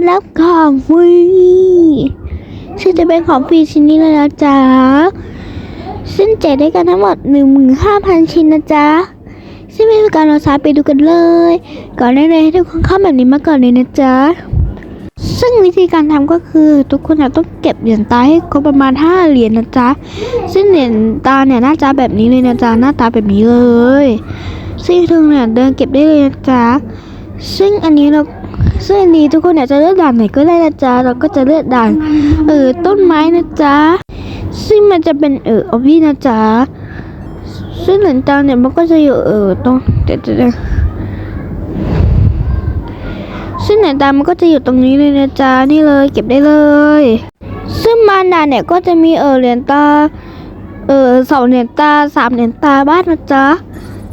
การรับของฟรีซึ่งจะเป็นของฟรีชิ้นนี้เลยนะจ๊ะ ซึ่งแจกได้กันทั้งหมด 15,000 ชิ้นนะจ๊ะ ซึ่งไม่มีการรอช้าไปดูกันเลย ก่อนแรกเลยให้ทุกคนเข้าแบบนี้มาก่อนเลยนะจ๊ะ ซึ่งวิธีการทำก็คือ ทุกคนอะต้องเก็บเหรียญตาให้ครบประมาณ 5 เหรียญนะจ๊ะ ซึ่งเหรียญตาเนี่ยหน้าตาแบบนี้เลยนะจ๊ะ หน้าตาแบบนี้เลย ซึ่งทุกคนเนี่ยเดินเก็บได้เลยนะจ๊ะ ซึ่งอันนี้เรา ซึ่งอันนี้ทุกคนอยากจะเลือกด่านไหนก็ได้นะจ๊ะเราก็จะเลือกด่านเออต้นไม้นะจ๊ะซึ่งมันจะเป็นเออออบบี้นะจ๊ะซึ่งเหรียญตาเนี่ยมันก็จะอยู่เออตรงเดี๋ยวเดี๋ยวเดี๋ยวซึ่งเหรียญตามันก็จะอยู่ตรงนี้เลยนะจ๊ะนี่เลย เก็บได้เลย ซึ่งมานด่านเนี่ยก็จะมีเออเหรียญตาเออสองเหรียญตาสามเหรียญตาบ้านนะจ๊ะ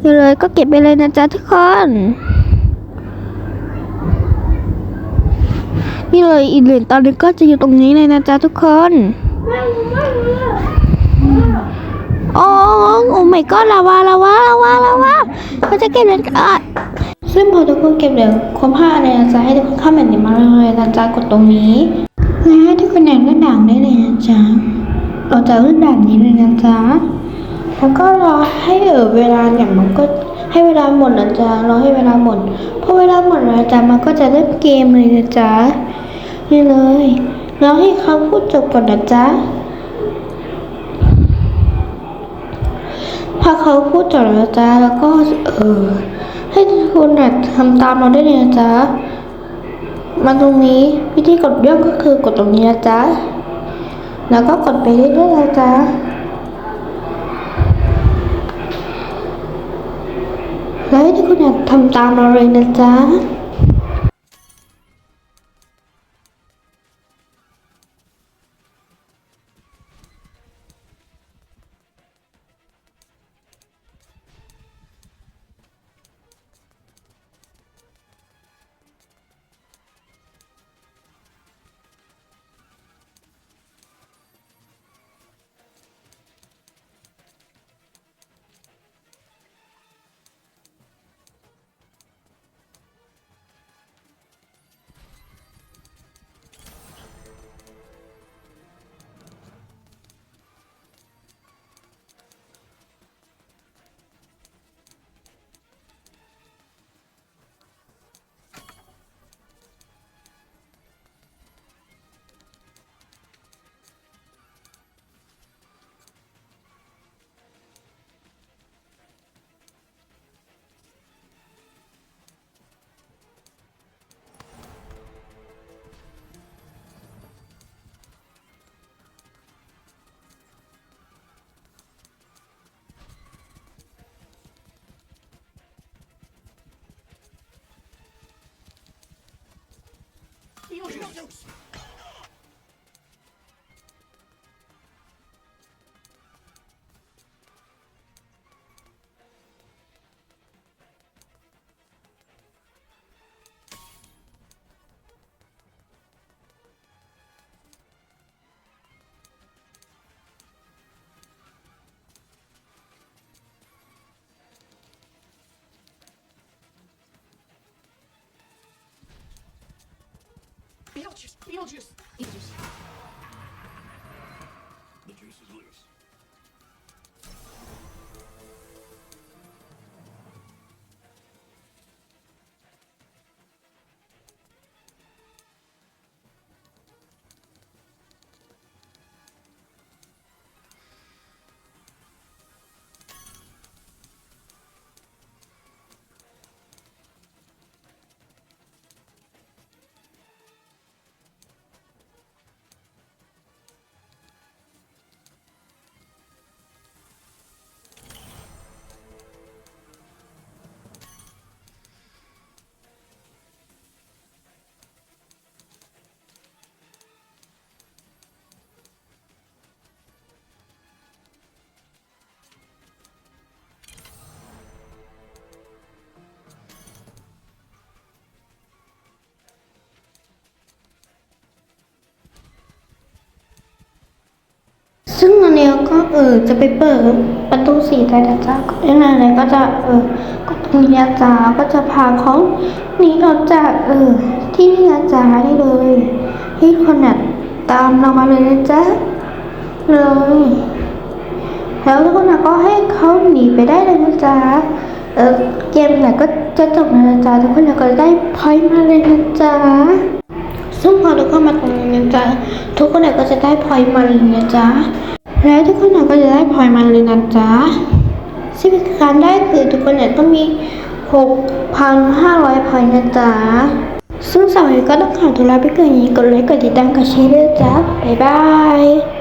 นี่เลยก็เก็บไปเลยนะจ๊ะทุกคน นี่เลยอีกเหรียญตอนนี้ก็จะอยู่ตรงนี้เลยนะจ๊ะทุกคนโอ้โอ้ไม่ก็ลาวาลาวาลาวาลาวาเขาจะเก็บเหรียญอะซึ่งพอทุกคนเก็บเหรียญครบห้าเนี่ยนะจ๊ะให้ทุกคนเข้าแบบนี้มาเลยนะจ๊ะกดตรงนี้แล้วทุกคนแหนเลื่อนด่างได้เลยนะจ๊ะเราจะเลื่อนด่างนี้เลยนะจ๊ะแล้วก็รอให้เออเวลาเนี่ยมันก็ให้เวลาหมดนะจ๊ะรอให้เวลาหมดพอเวลาหมดนะจ๊ะมันก็จะเริ่มเกมเลยนะจ๊ะ นี่เลยแล้วให้เขาพูดจบก่อนนะจ๊ะ พอเขาพูดจบแล้วจ้าแล้วก็เออ ให้ทุกคนน่ะทำตามเราได้เลยนะจ๊ะ มาตรงนี้วิธีกดย่องก็คือกดตรงนี้นะจ๊ะ แล้วก็กดไปเรื่อยๆนะจ๊ะแล้วให้ทุกคนน่ะทำตามเราเลยนะจ๊ะ Your jokes. juice. Beet juice. Beet juice is loose. เออจะไปเปิดประตูสีได้นะจ๊ะยังไงเลยก็จะเออก็ตรงนี้นะจ๊ะก็จะพาเขาหนีออกจากเออที่นี่นะจ๊ะได้เลยให้คนน่ะตามเรามาเลยนะจ๊ะเลยแล้วทุกคนน่ะก็ให้เขาหนีไปได้เลยนะจ๊ะเออเกมน่ะก็จะจบนะจ๊ะทุกคนน่ะก็ได้พอยมาเลยนะจ๊ะซึ่งพอทุกคนมาตรงนี้นะจ๊ะทุกคนน่ะก็จะได้พอยมาเลยนะจ๊ะ แล้วทุกคนน่ะก็จะได้พลอยมาเลยนะจ๊ะซึ่งการได้คือทุกคนเนี่ยต้องมี 6,500พลอยนะจ๊ะซึ่งสาวก็ต้องขอตัวลาไปเกินอย่างนี้กดไลค์กดติดตามกดแชร์ด้วยจ้ะบ๊ายบาย